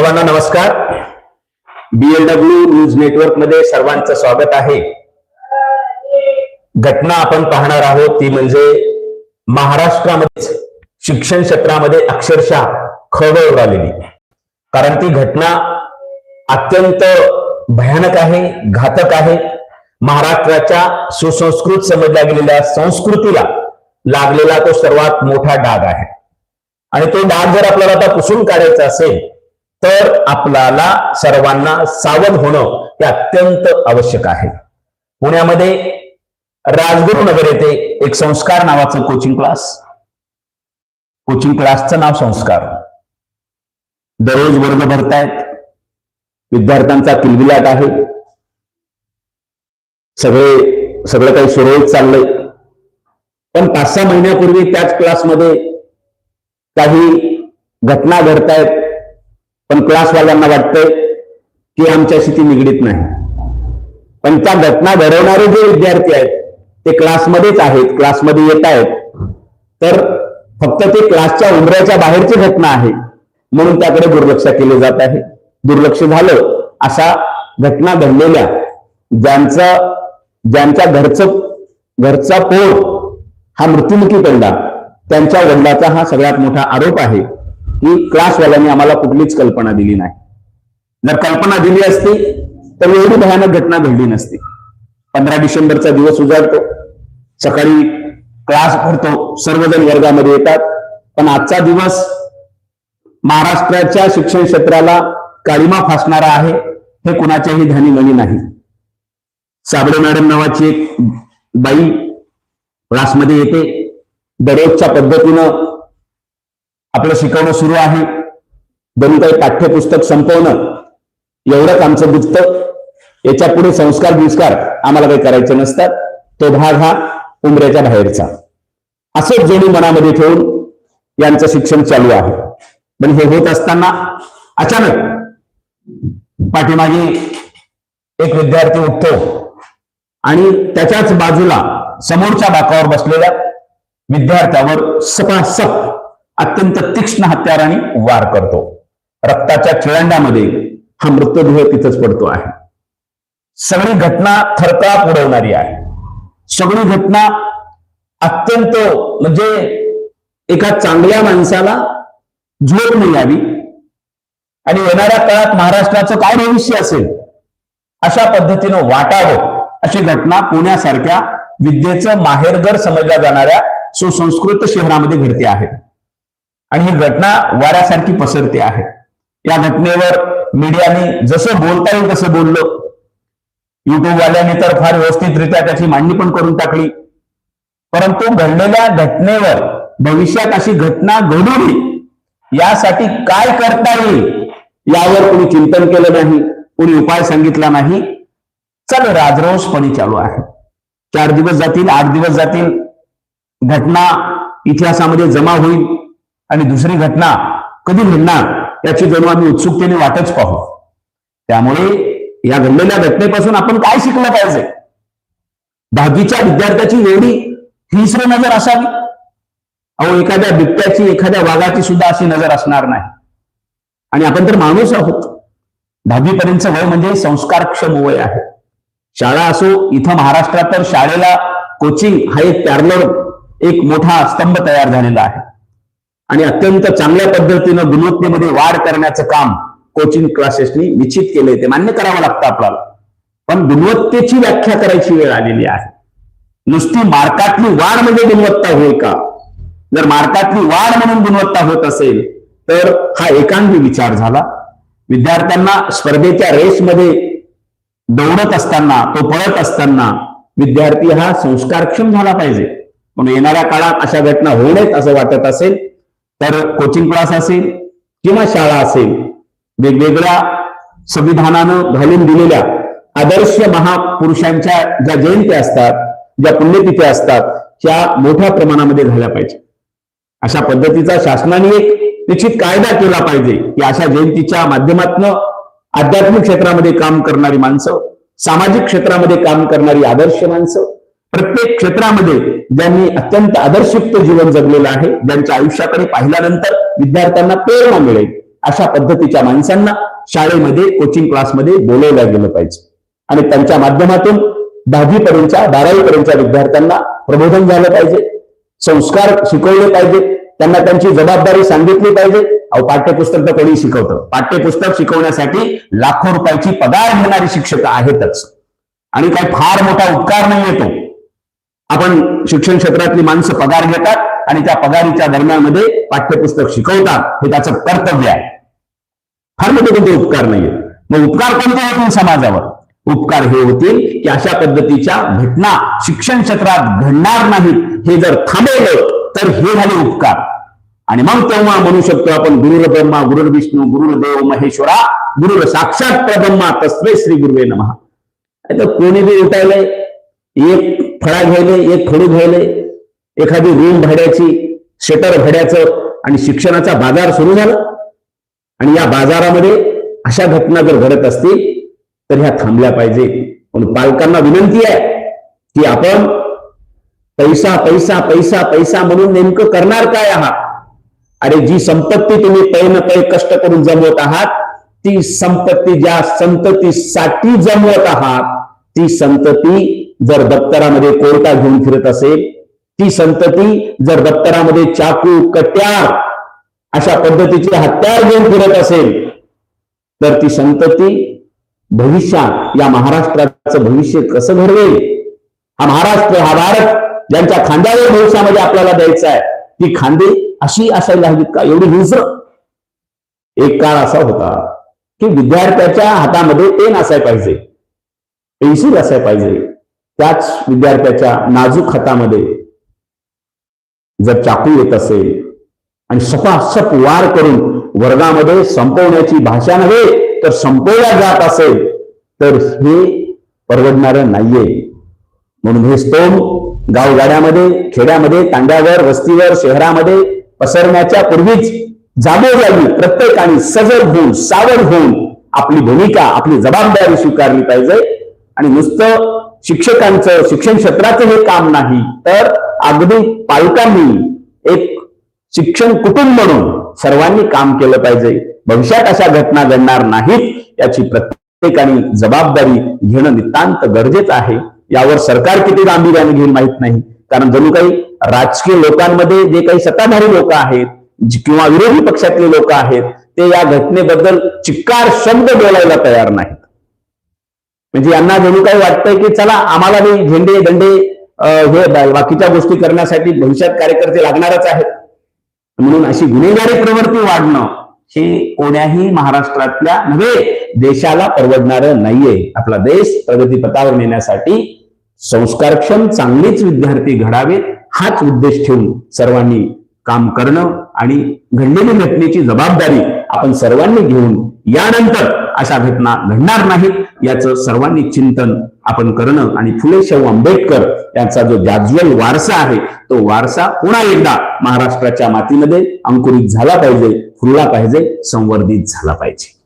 सर्वांना नमस्कार. BLW news नेटवर्कमध्ये सर्वांचं स्वागत आहे. घटना आपण पाहणार आहोत ती म्हणजे महाराष्ट्रामध्ये शिक्षण क्षेत्रामध्ये अक्षरशः खळबळ उडालेली. कारण ती घटना अत्यंत भयानक आहे घातक आहे. महाराष्ट्राच्या सुसंस्कृत समजल्या गेलेल्या संस्कृतीला लागलेला तो सर्वात मोठा डाग आहे. आणि तो डाग जर आपल्याला आता पुसून काढायचा असेल तर आपल्याला सर्वांना सावध होणं हे अत्यंत आवश्यक आहे. पुण्यामध्ये राजगुरुनगर येथे एक संस्कार नावाचं कोचिंग क्लास कोचिंग क्लासचं नाव संस्कार. दररोज वर्ग भरतायत. विद्यार्थ्यांचा किलबिलाट आहे. सगळे सगळं काही सुरळीत चाललंय. पण पाच सहा महिन्यापूर्वी त्याच क्लासमध्ये काही घटना घडतायत. पण क्लासवाल्यांना वाटतंय की आमच्याशी ती निगडीत नाही. पण त्या घटना घडवणारे जे विद्यार्थी आहेत ते क्लासमध्येच आहेत क्लासमध्ये येत आहेत. तर फक्त ते क्लासच्या उमऱ्याच्या बाहेरची घटना आहे. म्हणून त्याकडे दुर्लक्ष केले जात आहे. दुर्लक्ष झालं अशा घटना घडलेल्या. ज्यांचा ज्यांच्या घरचं घरचा पोर हा मृत्युमुखी पडला. त्यांच्या वडिलाचा हा सगळ्यात मोठा आरोप आहे. ही क्लासवाल्यांनी आम्हाला कुठलीच कल्पना दिली नाही. जर कल्पना दिली असती तर एवढी भयानक घटना घडली नसती. पंधरा डिसेंबरचा दिवस उजाडतो. सकाळी क्लास भरतो. सर्वजण वर्गामध्ये येतात. पण आजचा दिवस महाराष्ट्राच्या शिक्षण क्षेत्राला काळीमा फासणारा आहे हे कुणाच्याही ध्यानी नाही. साबळे मॅडम नावाची एक बाई क्लासमध्ये येते. दररोजच्या पद्धतीनं आपलं शिकवणं सुरू आहे. दोन काही पाठ्यपुस्तक संपवणं एवढंच आमचं दुखतं. याच्यापुढे संस्कार बिस्कार आम्हाला काही करायचे नसतात. तो भाग हा उमऱ्याच्या बाहेरचा. असंच जोडी मनामध्ये ठेवून यांचं शिक्षण चालू आहे. पण हे होत असताना अचानक पाठीमागे एक विद्यार्थी उठतो आणि त्याच्याच बाजूला समोरच्या बाकावर बसलेल्या विद्यार्थ्यावर सपासप अत्यंत तीक्ष्ण हत्याराने वार करतो. रक्ताच्या चिळंड्यामध्ये हा मृतदेह तिथंच पडतो आहे. सगळी घटना थरकाप उडवणारी आहे. सगळी घटना अत्यंत म्हणजे एका चांगल्या माणसाला झोप नाही यावी. आणि येणाऱ्या काळात महाराष्ट्राचं काय भविष्य असेल? अशा पद्धतीनं वाटावं अशी घटना पुण्यासारख्या विद्येचं माहेरघर समजल्या जाणाऱ्या सुसंस्कृत शहरामध्ये घडते आहे. आणि ही घटना वाऱ्यासारखी पसरते आहे. या घटनेवर मीडियाने जसं बोलता येईल तसं बोललं. युट्यूबवाल्यांनी तर फार व्यवस्थितरित्या त्याची मांडणी पण करून टाकली. परंतु घडलेल्या घटनेवर भविष्यात अशी घटना घडू नये यासाठी काय करता येईल यावर कोणी चिंतन केलं नाही कोणी उपाय सांगितला नाही. चल राजरोसपणे चालू आहे. चार दिवस जातील आठ दिवस जातील. घटना इतिहासामध्ये जमा होईल. आणि दुसरी घटना कधी घडणार याची जणू आम्ही उत्सुकतेने वाटच पाहू. त्यामुळे या घडलेल्या घटनेपासून आपण काय शिकलं पाहिजे? दहावीच्या विद्यार्थ्याची एवढी हिंस्र नजर असावी? अहो एखाद्या बिबट्याची एखाद्या वाघाची सुद्धा अशी नजर असणार नाही. आणि आपण तर माणूस आहोत. दहावी वय म्हणजे संस्कारक्षम वय आहे. शाळा असो इथं महाराष्ट्रात तर शाळेला कोचिंग हा एक पॅरलर एक मोठा स्तंभ तयार झालेला आहे. आणि अत्यंत चांगल्या पद्धतीनं गुणवत्तेमध्ये वाढ करण्याचं काम कोचिंग क्लासेसनी निश्चित केलंय ते मान्य करावं लागतं आपल्याला. पण गुणवत्तेची व्याख्या करायची वेळ आलेली आहे. नुसती मार्कातली वाढ म्हणजे गुणवत्ता होय का? जर मार्कातली वाढ म्हणून गुणवत्ता होत असेल तर हा एकांगी विचार झाला. विद्यार्थ्यांना स्पर्धेच्या रेसमध्ये दौडत असताना तो पळत असताना विद्यार्थी हा संस्कारक्षम झाला पाहिजे. म्हणून येणाऱ्या काळात अशा घटना होऊ नयेत असं वाटत असेल तर कोचिंग क्लास असेल किंवा शाळा असेल वेगवेगळ्या संविधानानं घालून दिलेल्या आदर्श महापुरुषांच्या ज्या जयंती असतात ज्या पुण्यतिथी असतात त्या मोठ्या प्रमाणामध्ये झाल्या पाहिजे. अशा पद्धतीचा शासनाने एक निश्चित कायदा केला पाहिजे की अशा जयंतीच्या माध्यमातून आध्यात्मिक क्षेत्रामध्ये काम करणारी माणसं सामाजिक क्षेत्रामध्ये काम करणारी आदर्श माणसं प्रत्येक क्षेत्रामध्ये ज्यांनी अत्यंत आदर्शयुक्त जीवन जगलेलं आहे ज्यांच्या आयुष्याकडे पाहिल्यानंतर विद्यार्थ्यांना प्रेरणा मिळेल अशा पद्धतीच्या माणसांना शाळेमध्ये कोचिंग क्लासमध्ये बोलवलं गेलं पाहिजे. आणि त्यांच्या माध्यमातून दहावी पर्यंतच्या बारावी पर्यंतच्या विद्यार्थ्यांना प्रबोधन झालं पाहिजे संस्कार शिकवले पाहिजे त्यांना त्यांची जबाबदारी सांगितली पाहिजे. अहो पाठ्यपुस्तक तर कोणी शिकवतं. पाठ्यपुस्तक शिकवण्यासाठी लाखो रुपयाची पगार घेणारी शिक्षक आहेतच. आणि काही फार मोठा उपकार नाही येतो आपण शिक्षण क्षेत्रातली माणसं पगार घेतात आणि त्या पगारीच्या दरम्यानमध्ये पाठ्यपुस्तक शिकवतात. हे त्याचं कर्तव्य आहे. फार मोठे कोणते उपकार नाहीये. मग उपकार कोणते होतील समाजावर? उपकार हे होतील की अशा पद्धतीच्या घटना शिक्षण क्षेत्रात घडणार नाहीत हे जर थांबवलं तर हे झाले उपकार. आणि मग तेव्हा म्हणू शकतो आपण गुरुर ब्रह्मा गुरुर विष्णू गुरुर देव महेश्वरा गुरुर साक्षात परब्रह्मा तस्वे श्री गुरुवे नमः. कोणी बी उठायलंय? एक फळा घ्यायले एक खडू घ्यायले एखादी रूम भाड्याची शटर भाड्याचं आणि शिक्षणाचा बाजार सुरू झाला. आणि या बाजारामध्ये अशा घटना जर घडत असतील तर ह्या थांबल्या पाहिजे. म्हणून पालकांना विनंती आहे की आपण पैसा पैसा पैसा पैसा म्हणून नेमकं करणार काय आहात? अरे जी संपत्ती तुम्ही पै न पै कष्ट करून जमवत आहात ती संपत्ती ज्या संततीसाठी जमवत आहात ती संतती जर दप्तरामध्ये कोर्टा घेऊन फिरत असेल ती संतती जर दप्तरामध्ये चाकू कट्यार अशा पद्धतीचे हत्यार घेऊन फिरत असेल तर ती संतती भविष्यात या महाराष्ट्राचं भविष्य कसं घडवेल? हा महाराष्ट्र हा भारत ज्यांच्या खांद्यावर भविष्यामध्ये आपल्याला द्यायचा आहे ती खांदे अशी असायला हवीत का? एवढी हिंस्र. एक काळ असा होता की विद्यार्थ्याच्या हातामध्ये पेन असाय पाहिजे पेन्सिल असाय पाहिजे. त्याच विद्यार्थ्याच्या नाजूक हातामध्ये जर चाकू येत असेल आणि सपासप वार करून वर्गामध्ये संपवण्याची भाषा नव्हे तर संपवल्या जात असेल तर हे परवडणारं नाहीये. म्हणून हे स्तोम गावगाड्यामध्ये खेड्यामध्ये तांड्यावर वस्तीवर शहरामध्ये पसरण्याच्या पूर्वीच जागोजागी प्रत्येकाने सजग होऊन सावध होऊन आपली भूमिका आपली जबाबदारी स्वीकारली पाहिजे. आणि नुसतं शिक्षकांचं शिक्षण क्षेत्राचं हे काम नाही तर अगदी पालकांनी एक शिक्षण कुटुंब म्हणून सर्वांनी काम केलं पाहिजे. भविष्यात अशा घटना घडणार नाहीत याची प्रत्येकाने जबाबदारी घेणं नितांत गरजेचं आहे. यावर सरकार किती गांभीर्याने घेईल माहीत नाही. कारण जणू काही राजकीय लोकांमध्ये जे काही सत्ताधारी लोक आहेत किंवा विरोधी पक्षातले लोक आहेत ते या घटनेबद्दल चिक्कार शब्द बोलायला तयार नाहीत. म्हणजे यांना जणू काही वाटतंय की चला आम्हाला बी झेंडे दंडे अं, हे बाकीच्या गोष्टी करण्यासाठी भविष्यात कार्यकर्ते लागणारच आहेत. म्हणून अशी गुन्हेगारी प्रवृत्ती वाढणं हे कोण्याही महाराष्ट्रातल्या नव्हे देशाला परवडणारं नाहीये. आपला देश प्रगतीपथावर नेण्यासाठी संस्कारक्षम चांगलेच विद्यार्थी घडावेत हाच उद्देश ठेवून सर्वांनी काम करणं आणि घडलेली घटनेची जबाबदारी आपण सर्वांनी घेऊन यानंतर अशा घटना घडणार नाहीत याचं सर्वांनी चिंतन आपण करणं आणि फुले शाहू आंबेडकर यांचा जो जाज्वल वारसा आहे तो वारसा पुन्हा एकदा महाराष्ट्राच्या मातीमध्ये अंकुरित झाला पाहिजे फुलला पाहिजे संवर्धित झाला पाहिजे.